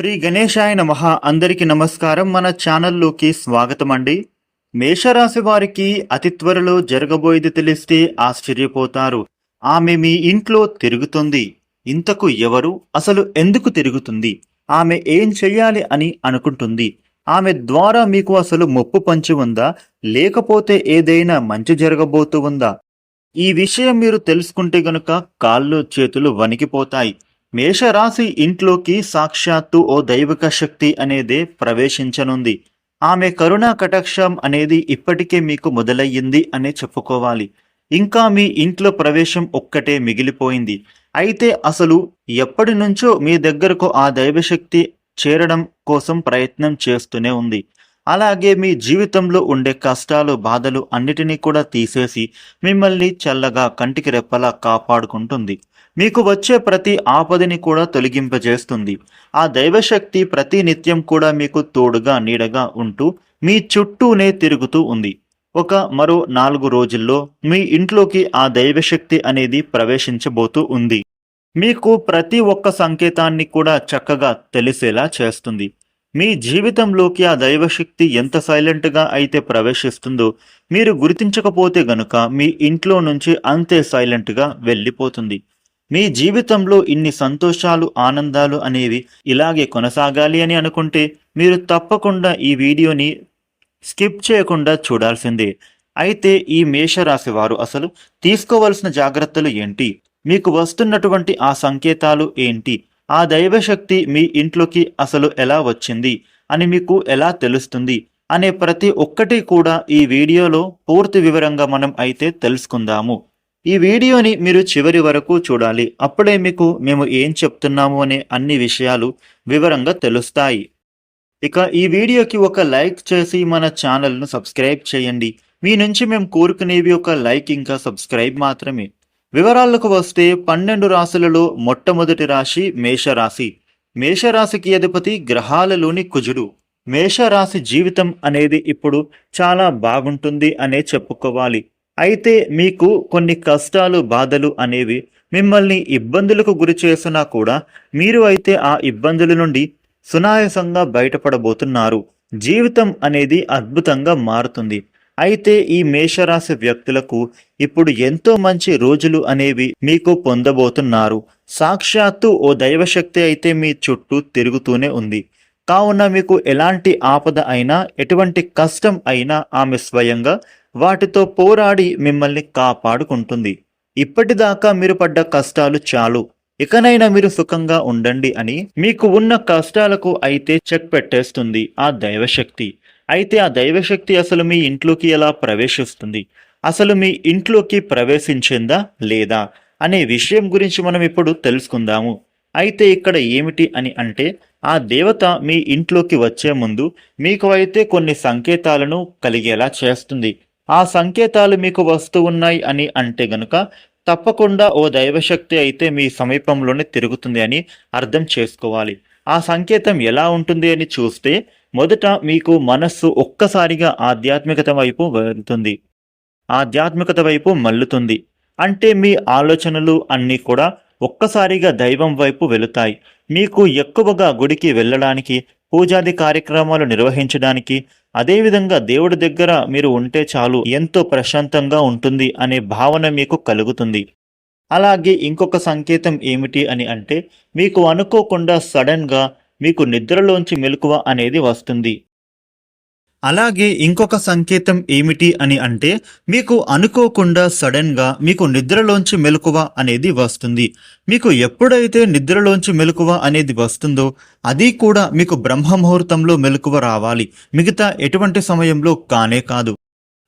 శ్రీ గణేశాయ మహా అందరికి నమస్కారం. మన ఛానల్లోకి స్వాగతం అండి మేషరాశి వారికి అతి త్వరలో జరగబోయేది తెలిస్తే ఆశ్చర్యపోతారు. ఆమె మీ ఇంట్లో తిరుగుతుంది. ఇంతకు ఎవరు? అసలు ఎందుకు తిరుగుతుంది? ఆమె ఏం చెయ్యాలి అని అనుకుంటుంది. ఆమె ద్వారా మీకు అసలు ముప్పు పంచి ఉందా? లేకపోతే ఏదైనా మంచి జరగబోతూ ఉందా? ఈ విషయం మీరు తెలుసుకుంటే గనుక కాళ్ళు చేతులు వణికిపోతాయి. మేషరాశి ఇంట్లోకి సాక్షాత్తు ఓ దైవిక శక్తి అనేదే ప్రవేశించనుంది. ఆమె కరుణా కటాక్షం అనేది ఇప్పటికే మీకు మొదలయ్యింది అనే చెప్పుకోవాలి. ఇంకా మీ ఇంట్లో ప్రవేశం ఒక్కటే మిగిలిపోయింది. అయితే అసలు ఎప్పటి నుంచో మీ దగ్గరకు ఆ దైవశక్తి చేరడం కోసం ప్రయత్నం చేస్తూనే ఉంది. అలాగే మీ జీవితంలో ఉండే కష్టాలు బాధలు అన్నిటినీ కూడా తీసేసి మిమ్మల్ని చల్లగా కంటికి రెప్పలా కాపాడుకుంటుంది. మీకు వచ్చే ప్రతి ఆపదని కూడా తొలగింపజేస్తుంది. ఆ దైవశక్తి ప్రతి నిత్యం కూడా మీకు తోడుగా నీడగా ఉంటూ మీ చుట్టూనే తిరుగుతూ ఉంది. ఒక మరో నాలుగు రోజుల్లో మీ ఇంట్లోకి ఆ దైవశక్తి అనేది ప్రవేశించబోతూ ఉంది. మీకు ప్రతి ఒక్క సంకేతాన్ని కూడా చక్కగా తెలిసేలా చేస్తుంది. మీ జీవితంలోకి ఆ దైవశక్తి ఎంత సైలెంట్గా అయితే ప్రవేశిస్తుందో మీరు గుర్తించకపోతే గనుక మీ ఇంట్లో నుంచి అంతే సైలెంట్గా వెళ్ళిపోతుంది. మీ జీవితంలో ఇన్ని సంతోషాలు ఆనందాలు అనేవి ఇలాగే కొనసాగాలి అని అనుకుంటే మీరు తప్పకుండా ఈ వీడియోని స్కిప్ చేయకుండా చూడాల్సిందే. అయితే ఈ మేషరాశి వారు అసలు తీసుకోవలసిన జాగ్రత్తలు ఏంటి? మీకు వస్తున్నటువంటి ఆ సంకేతాలు ఏంటి? ఆ దైవశక్తి మీ ఇంట్లోకి అసలు ఎలా వచ్చింది? అని మీకు ఎలా తెలుస్తుంది? అనే ప్రతి ఒక్కటి కూడా ఈ వీడియోలో పూర్తి వివరంగా మనం అయితే తెలుసుకుందాము. ఈ వీడియోని మీరు చివరి వరకు చూడాలి. అప్పుడే మీకు మేము ఏం చెప్తున్నాము అనే అన్ని విషయాలు వివరంగా తెలుస్తాయి. ఇక ఈ వీడియోకి ఒక లైక్ చేసి మన ఛానల్ను సబ్స్క్రైబ్ చేయండి. మీ నుంచి మేము కోరుకునేవి ఒక లైక్ ఇంకా సబ్స్క్రైబ్ మాత్రమే. వివరాలకు వస్తే పన్నెండు రాశులలో మొట్టమొదటి రాశి మేషరాశి. మేషరాశికి అధిపతి గ్రహాలలోని కుజుడు. మేషరాశి జీవితం అనేది ఇప్పుడు చాలా బాగుంటుంది అనే చెప్పుకోవాలి. అయితే మీకు కొన్ని కష్టాలు బాధలు అనేవి మిమ్మల్ని ఇబ్బందులకు గురి చేసినా కూడా మీరు అయితే ఆ ఇబ్బందుల నుండి సునాయాసంగా బయటపడబోతున్నారు. జీవితం అనేది అద్భుతంగా మారుతుంది. అయితే ఈ మేషరాశి వ్యక్తులకు ఇప్పుడు ఎంతో మంచి రోజులు అనేవి మీకు పొందబోతున్నారు. సాక్షాత్తు ఓ దైవశక్తి అయితే మీ చుట్టూ తిరుగుతూనే ఉంది. కావున మీకు ఎలాంటి ఆపద అయినా ఎటువంటి కష్టం అయినా ఆమె స్వయంగా వాటితో పోరాడి మిమ్మల్ని కాపాడుకుంటుంది. ఇప్పటిదాకా మీరు పడ్డ కష్టాలు చాలు. ఇకనైనా మీరు సుఖంగా ఉండండి అని మీకు ఉన్న కష్టాలకు అయితే చెక్ పెట్టేస్తుంది ఆ దైవశక్తి. అయితే ఆ దైవశక్తి అసలు మీ ఇంట్లోకి ఎలా ప్రవేశిస్తుంది? అసలు మీ ఇంట్లోకి ప్రవేశించిందా లేదా? అనే విషయం గురించి మనం ఇప్పుడు తెలుసుకుందాము. అయితే ఇక్కడ ఏమిటి అని అంటే ఆ దేవత మీ ఇంట్లోకి వచ్చే ముందు మీకు అయితే కొన్ని సంకేతాలను కలిగేలా చేస్తుంది. ఆ సంకేతాలు మీకు వస్తూ ఉన్నాయి అని అంటే గనుక తప్పకుండా ఓ దైవశక్తి అయితే మీ సమీపంలోనే తిరుగుతుంది అని అర్థం చేసుకోవాలి. ఆ సంకేతం ఎలా ఉంటుంది అని చూస్తే మొదట మీకు మనస్సు ఒక్కసారిగా ఆధ్యాత్మికత వైపు వెళ్తుంది. ఆధ్యాత్మికత వైపు మల్లుతుంది అంటే మీ ఆలోచనలు అన్నీ కూడా ఒక్కసారిగా దైవం వైపు వెళుతాయి. మీకు ఎక్కువగా గుడికి వెళ్ళడానికి పూజాది కార్యక్రమాలు నిర్వహించడానికి అదేవిధంగా దేవుడి దగ్గర మీరు ఉంటే చాలు ఎంతో ప్రశాంతంగా ఉంటుంది అనే భావన మీకు కలుగుతుంది. అలాగే ఇంకొక సంకేతం ఏమిటి అని అంటే మీకు అనుకోకుండా సడన్గా మీకు నిద్రలోంచి మెలకువ అనేది వస్తుంది. అలాగే ఇంకొక సంకేతం ఏమిటి అని అంటే మీకు అనుకోకుండా సడన్గా మీకు నిద్రలోంచి మెలకువ అనేది వస్తుంది. మీకు ఎప్పుడైతే నిద్రలోంచి మెలకువ అనేది వస్తుందో అది కూడా మీకు బ్రహ్మ ముహూర్తంలో మెలకువ రావాలి. మిగతా ఎటువంటి సమయంలో కానే కాదు.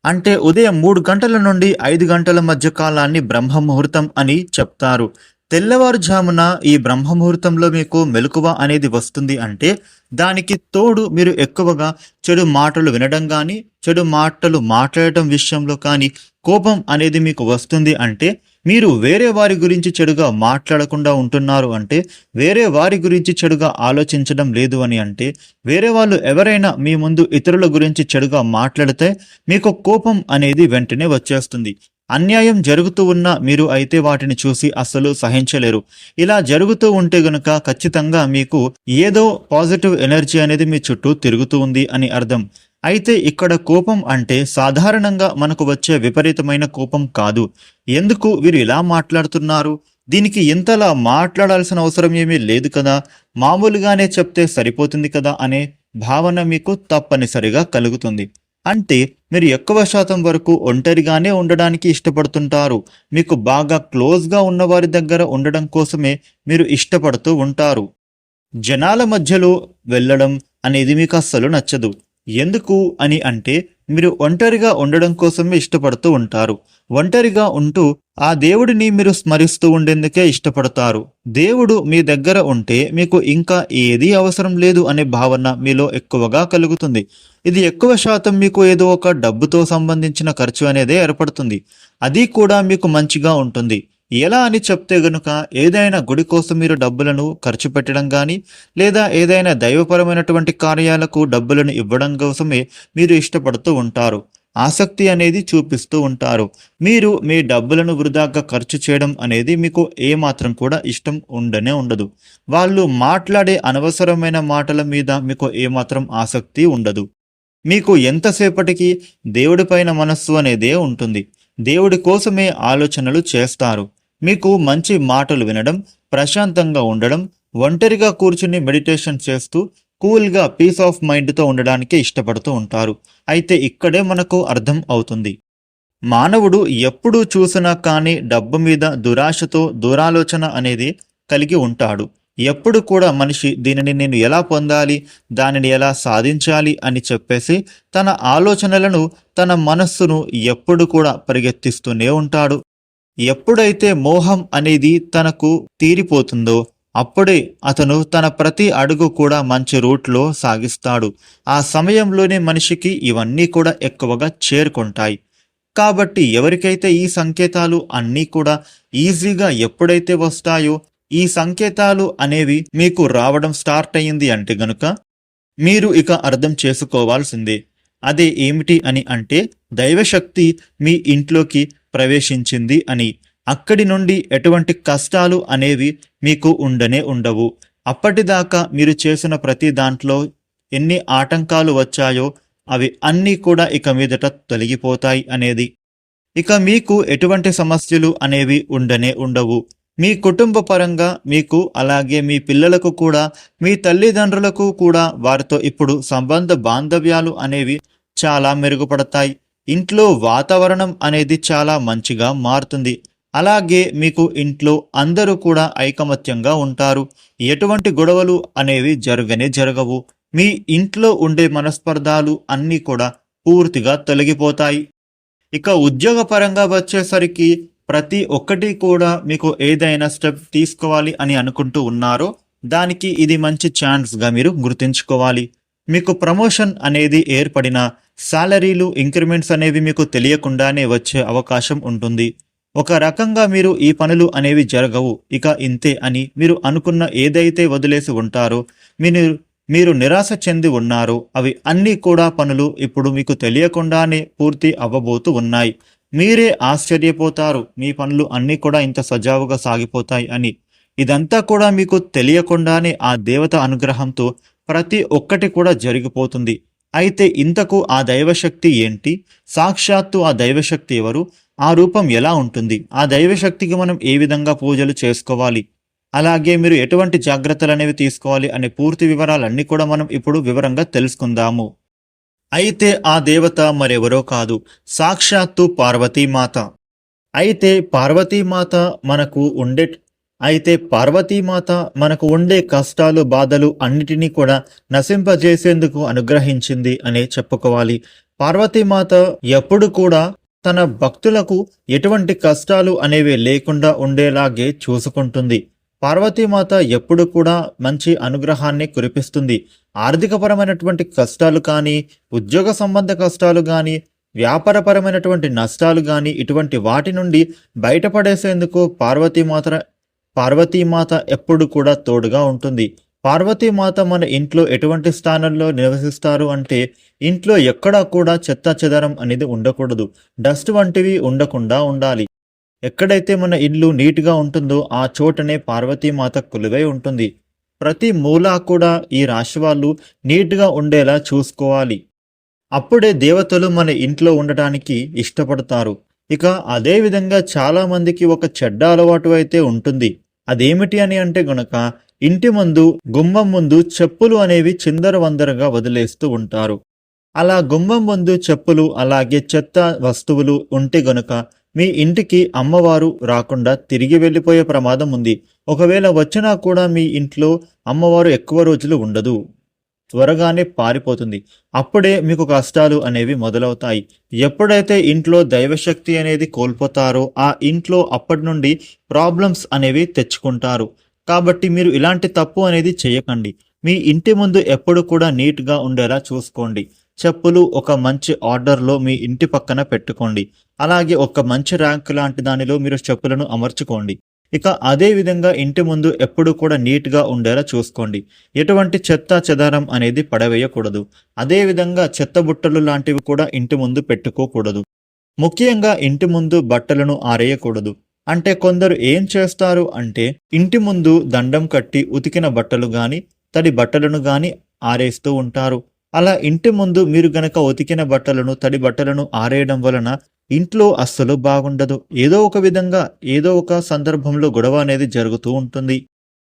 అంటే ఉదయం మూడు గంటల నుండి ఐదు గంటల మధ్య కాలాన్ని బ్రహ్మ ముహూర్తం అని చెప్తారు. తెల్లవారుజామున ఈ బ్రహ్మ ముహూర్తంలో మీకు మెలకువ అనేది వస్తుంది అంటే దానికి తోడు మీరు ఎక్కువగా చెడు మాటలు వినడం కానీ చెడు మాటలు మాట్లాడటం విషయంలో కానీ కోపం అనేది మీకు వస్తుంది అంటే మీరు వేరే వారి గురించి చెడుగా మాట్లాడకుండా ఉంటున్నారు అంటే వేరే వారి గురించి చెడుగా ఆలోచించడం లేదు అని అంటే వేరే వాళ్ళు ఎవరైనా మీ ముందు ఇతరుల గురించి చెడుగా మాట్లాడితే మీకు కోపం అనేది వెంటనే వచ్చేస్తుంది. అన్యాయం జరుగుతూ ఉన్నా మీరు అయితే వాటిని చూసి అస్సలు సహించలేరు. ఇలా జరుగుతూ ఉంటే గనుక ఖచ్చితంగా మీకు ఏదో పాజిటివ్ ఎనర్జీ అనేది మీ చుట్టూ తిరుగుతూ ఉంది అని అర్థం. అయితే ఇక్కడ కోపం అంటే సాధారణంగా మనకు వచ్చే విపరీతమైన కోపం కాదు. ఎందుకు వీరు ఇలా మాట్లాడుతున్నారు? దీనికి ఇంతలా మాట్లాడాల్సిన అవసరం ఏమీ లేదు కదా? మామూలుగానే చెప్తే సరిపోతుంది కదా అనే భావన మీకు తప్పనిసరిగా కలుగుతుంది. అంటే మీరు ఎక్కువ శాతం వరకు ఒంటరిగానే ఉండడానికి ఇష్టపడుతుంటారు. మీకు బాగా క్లోజ్గా ఉన్నవారి దగ్గర ఉండడం కోసమే మీరు ఇష్టపడుతూ ఉంటారు. జనాల మధ్యలో వెళ్ళడం అనేది మీకు అస్సలు నచ్చదు. ఎందుకు అని అంటే మీరు ఒంటరిగా ఉండడం కోసమే ఇష్టపడుతూ ఉంటారు. ఒంటరిగా ఉంటూ ఆ దేవుడిని మీరు స్మరిస్తూ ఉండేందుకే ఇష్టపడతారు. దేవుడు మీ దగ్గర ఉంటే మీకు ఇంకా ఏదీ అవసరం లేదు అనే భావన మీలో ఎక్కువగా కలుగుతుంది. ఇది ఎక్కువ శాతం మీకు ఏదో ఒక డబ్బుతో సంబంధించిన ఖర్చు అనేదే ఏర్పడుతుంది. అది కూడా మీకు మంచిగా ఉంటుంది. ఎలా అని చెప్తే గనుక ఏదైనా గుడి కోసం మీరు డబ్బులను ఖర్చు పెట్టడం కానీ లేదా ఏదైనా దైవపరమైనటువంటి కార్యాలకు డబ్బులను ఇవ్వడం కోసమే మీరు ఇష్టపడుతూ ఉంటారు. ఆసక్తి అనేది చూపిస్తూ ఉంటారు. మీరు మీ డబ్బులను వృధాగా ఖర్చు చేయడం అనేది మీకు ఏమాత్రం కూడా ఇష్టం ఉండనే ఉండదు. వాళ్ళు మాట్లాడే అనవసరమైన మాటల మీద మీకు ఏమాత్రం ఆసక్తి ఉండదు. మీకు ఎంతసేపటికి దేవుడిపైన మనస్సు అనేదే ఉంటుంది. దేవుడి కోసమే ఆలోచనలు చేస్తారు. మీకు మంచి మాటలు వినడం ప్రశాంతంగా ఉండడం ఒంటరిగా కూర్చుని మెడిటేషన్ చేస్తూ కూల్గా పీస్ ఆఫ్ మైండ్తో ఉండడానికి ఇష్టపడుతూ ఉంటారు. అయితే ఇక్కడే మనకు అర్థం అవుతుంది. మానవుడు ఎప్పుడు చూసినా కానీ డబ్బు మీద దురాశతో దురాలోచన అనేది కలిగి ఉంటాడు. ఎప్పుడు కూడా మనిషి దీనిని నేను ఎలా పొందాలి దానిని ఎలా సాధించాలి అని చెప్పేసి తన ఆలోచనలను తన మనస్సును ఎప్పుడు కూడా పరిగెత్తిస్తూనే ఉంటాడు. ఎప్పుడైతే మోహం అనేది తనకు తీరిపోతుందో అప్పుడే అతను తన ప్రతి అడుగు కూడా మంచి రూట్లో సాగిస్తాడు. ఆ సమయంలోనే మనిషికి ఇవన్నీ కూడా ఎక్కువగా చేరుకుంటాయి. కాబట్టి ఎవరికైతే ఈ సంకేతాలు అన్నీ కూడా ఈజీగా ఎప్పుడైతే వస్తాయో ఈ సంకేతాలు అనేవి మీకు రావడం స్టార్ట్ అయ్యింది అంటే గనుక మీరు ఇక అర్థం చేసుకోవాల్సిందే. అదే ఏమిటి అని అంటే దైవశక్తి మీ ఇంట్లోకి ప్రవేశించింది అని. అక్కడి నుండి ఎటువంటి కష్టాలు అనేవి మీకు ఉండనే ఉండవు. అప్పటిదాకా మీరు చేసిన ప్రతి దాంట్లో ఎన్ని ఆటంకాలు వచ్చాయో అవి అన్నీ కూడా ఇక మీదట తొలగిపోతాయి అనేది. ఇక మీకు ఎటువంటి సమస్యలు అనేవి ఉండనే ఉండవు. మీ కుటుంబ పరంగా మీకు అలాగే మీ పిల్లలకు కూడా మీ తల్లిదండ్రులకు కూడా వారితో ఇప్పుడు సంబంధ బాంధవ్యాలు అనేవి చాలా మెరుగుపడతాయి. ఇంట్లో వాతావరణం అనేది చాలా మంచిగా మారుతుంది. అలాగే మీకు ఇంట్లో అందరూ కూడా ఐకమత్యంగా ఉంటారు. ఎటువంటి గొడవలు అనేవి జరగనే జరగవు. మీ ఇంట్లో ఉండే మనస్పర్ధాలు అన్నీ కూడా పూర్తిగా తొలగిపోతాయి. ఇక ఉద్యోగపరంగా వచ్చేసరికి ప్రతి ఒక్కటి కూడా మీకు ఏదైనా స్టెప్ తీసుకోవాలి అని అనుకుంటూ ఉన్నారో దానికి ఇది మంచి ఛాన్స్గా మీరు గుర్తుంచుకోవాలి. మీకు ప్రమోషన్ అనేది ఏర్పడిన శాలరీలు ఇంక్రిమెంట్స్ అనేవి మీకు తెలియకుండానే వచ్చే అవకాశం ఉంటుంది. ఒక రకంగా మీరు ఈ పనులు అనేవి జరగవు. ఇక ఇంతే అని మీరు అనుకున్న ఏదైతే వదిలేసి ఉంటారో మీరు మీరు నిరాశ చెంది ఉన్నారో. అవి అన్నీ కూడా పనులు ఇప్పుడు మీకు తెలియకుండానే పూర్తి అవ్వబోతూ ఉన్నాయి. మీరే ఆశ్చర్యపోతారు. మీ పనులు అన్నీ కూడా ఇంత సజావుగా సాగిపోతాయి అని. ఇదంతా కూడా మీకు తెలియకుండానే ఆ దేవత అనుగ్రహంతో ప్రతి ఒక్కటి కూడా జరిగిపోతుంది. అయితే ఇంతకు ఆ దైవశక్తి ఏంటి? సాక్షాత్తు ఆ దైవశక్తి ఎవరు? ఆ రూపం ఎలా ఉంటుంది? ఆ దైవశక్తికి మనం ఏ విధంగా పూజలు చేసుకోవాలి? అలాగే మీరు ఎటువంటి జాగ్రత్తలు అనేవి తీసుకోవాలి అనే పూర్తి వివరాలన్నీ కూడా మనం ఇప్పుడు వివరంగా తెలుసుకుందాము. అయితే ఆ దేవత మరెవరో కాదు. సాక్షాత్తు పార్వతీమాత. అయితే పార్వతీమాత మనకు ఉండే అయితే పార్వతీమాత మనకు ఉండే కష్టాలు బాధలు అన్నిటినీ కూడా నశింపజేసేందుకు అనుగ్రహించింది అనే చెప్పుకోవాలి. పార్వతీమాత ఎప్పుడు కూడా తన భక్తులకు ఎటువంటి కష్టాలు అనేవి లేకుండా ఉండేలాగే చూసుకుంటుంది. పార్వతీమాత ఎప్పుడు కూడా మంచి అనుగ్రహాన్ని కురిపిస్తుంది. ఆర్థికపరమైనటువంటి కష్టాలు కానీ ఉద్యోగ సంబంధ కష్టాలు కానీ వ్యాపారపరమైనటువంటి నష్టాలు కానీ ఇటువంటి వాటి నుండి బయటపడేసేందుకు పార్వతీమాత పార్వతీమాత ఎప్పుడు కూడా తోడుగా ఉంటుంది. పార్వతీమాత మన ఇంట్లో ఎటువంటి స్థానంలో నివసిస్తారు అంటే ఇంట్లో ఎక్కడా కూడా చెత్త చెదరం అనేది ఉండకూడదు. డస్ట్ వంటివి ఉండకుండా ఉండాలి. ఎక్కడైతే మన ఇల్లు నీట్గా ఉంటుందో ఆ చోటనే పార్వతీమాత కొలువై ఉంటుంది. ప్రతి మూలా కూడా ఈ రాశి వాళ్ళు నీట్గా ఉండేలా చూసుకోవాలి. అప్పుడే దేవతలు మన ఇంట్లో ఉండటానికి ఇష్టపడతారు. ఇక అదే విధంగా ఒక చెడ్డ అలవాటు అయితే ఉంటుంది. అదేమిటి అని అంటే గనక ఇంటి ముందు గుమ్మం ముందు చెప్పులు అనేవి చిందరవందరగా వదిలేస్తూ ఉంటారు. అలా గుమ్మం ముందు చెప్పులు అలాగే చెత్త వస్తువులు ఉంటే గనుక మీ ఇంటికి అమ్మవారు రాకుండా తిరిగి వెళ్ళిపోయే ప్రమాదం ఉంది. ఒకవేళ వచ్చినా కూడా మీ ఇంట్లో అమ్మవారు ఎక్కువ రోజులు ఉండదు. త్వరగానే పారిపోతుంది. అప్పుడే మీకు కష్టాలు అనేవి మొదలవుతాయి. ఎప్పుడైతే ఇంట్లో దైవశక్తి అనేది కోల్పోతారో ఆ ఇంట్లో అప్పటి నుండి ప్రాబ్లమ్స్ అనేవి తెచ్చుకుంటారు. కాబట్టి మీరు ఇలాంటి తప్పు అనేది చేయకండి. మీ ఇంటి ముందు ఎప్పుడు కూడా నీట్గా ఉండేలా చూసుకోండి. చెప్పులు ఒక మంచి ఆర్డర్లో మీ ఇంటి పక్కన పెట్టుకోండి. అలాగే ఒక మంచి ర్యాంక్ లాంటి దానిలో మీరు చెప్పులను అమర్చుకోండి. ఇక అదే విధంగా ఇంటి ముందు ఎప్పుడు కూడా నీట్గా ఉండేలా చూసుకోండి. ఎటువంటి చెత్త చెదారం అనేది పడవేయకూడదు. అదేవిధంగా చెత్త బుట్టలు లాంటివి కూడా ఇంటి ముందు పెట్టుకోకూడదు. ముఖ్యంగా ఇంటి ముందు బట్టలను ఆరేయకూడదు. అంటే కొందరు ఏం చేస్తారు అంటే ఇంటి ముందు దండం కట్టి ఉతికిన బట్టలు గాని తడి బట్టలను గాని ఆరేస్తూ ఉంటారు. అలా ఇంటి ముందు మీరు గనక ఉతికిన బట్టలను తడి బట్టలను ఆరేయడం వలన ఇంట్లో అస్సలు బాగుండదు. ఏదో ఒక విధంగా ఏదో ఒక సందర్భంలో గొడవ అనేది జరుగుతూ ఉంటుంది.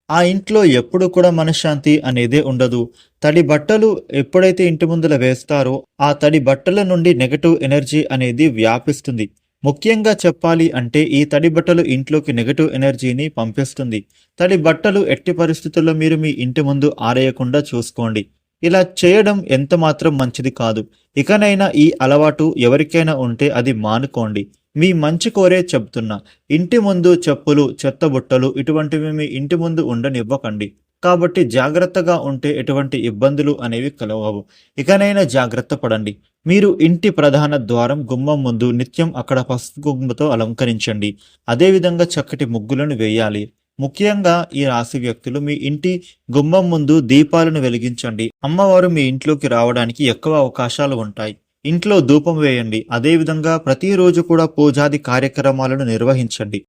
ఆ ఇంట్లో ఎప్పుడు కూడా మనశ్శాంతి అనేదే ఉండదు. తడి బట్టలు ఎప్పుడైతే ఇంటి ముందల వేస్తారో ఆ తడి బట్టల నుండి నెగటివ్ ఎనర్జీ అనేది వ్యాపిస్తుంది. ముఖ్యంగా చెప్పాలి అంటే ఈ తడి బట్టలు ఇంట్లోకి నెగటివ్ ఎనర్జీని పంపిస్తుంది. తడి బట్టలు ఎట్టి పరిస్థితుల్లో మీరు మీ ఇంటి ముందు ఆరేయకుండా చూసుకోండి. ఇలా చేయడం ఎంత మాత్రం మంచిది కాదు. ఇకనైనా ఈ అలవాటు ఎవరికైనా ఉంటే అది మానుకోండి. మీ మంచి కోరే చెప్తున్నా. ఇంటి ముందు చెప్పులు చెత్త బుట్టలు ఇటువంటివి మీ ఇంటి ముందు ఉండనివ్వకండి. కాబట్టి జాగ్రత్తగా ఉంటే ఎటువంటి ఇబ్బందులు అనేవి కలవవు ఇకనైనా జాగ్రత్త పడండి. మీరు ఇంటి ప్రధాన ద్వారం గుమ్మం ముందు నిత్యం అక్కడ పసుపు కుంకుమతో అలంకరించండి. అదేవిధంగా చక్కటి ముగ్గులను వేయాలి. ముఖ్యంగా ఈ రాశి వ్యక్తులు మీ ఇంటి గుమ్మం ముందు దీపాలను వెలిగించండి. అమ్మవారు మీ ఇంట్లోకి రావడానికి ఎక్కువ అవకాశాలు ఉంటాయి. ఇంట్లో ధూపం వేయండి. అదేవిధంగా ప్రతిరోజు కూడా పూజాది కార్యక్రమాలను నిర్వహించండి.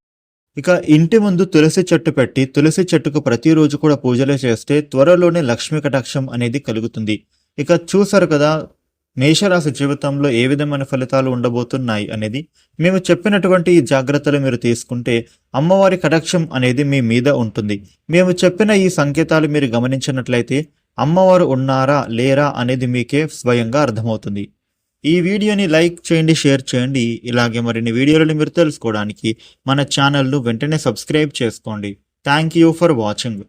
ఇక ఇంటి ముందు తులసి చెట్టు పెట్టి తులసి చెట్టుకు ప్రతిరోజు కూడా పూజలు చేస్తే త్వరలోనే లక్ష్మీ కటాక్షం అనేది కలుగుతుంది. ఇక చూసారు కదా మేషరాశి జీవితంలో ఏ విధమైన ఫలితాలు ఉండబోతున్నాయి అనేది మేము చెప్పినటువంటి ఈ జాగ్రత్తలు మీరు తీసుకుంటే అమ్మవారి కటాక్షం అనేది మీ మీద ఉంటుంది. మేము చెప్పిన ఈ సంకేతాలు మీరు గమనించినట్లయితే అమ్మవారు ఉన్నారా లేరా అనేది మీకే స్వయంగా అర్థమవుతుంది. ఈ వీడియోని లైక్ చేయండి షేర్ చేయండి. ఇలాగే మరిన్ని వీడియోలను మీరు తెలుసుకోవడానికి మన ఛానల్ను వెంటనే సబ్స్క్రైబ్ చేసుకోండి. Thank you for watching.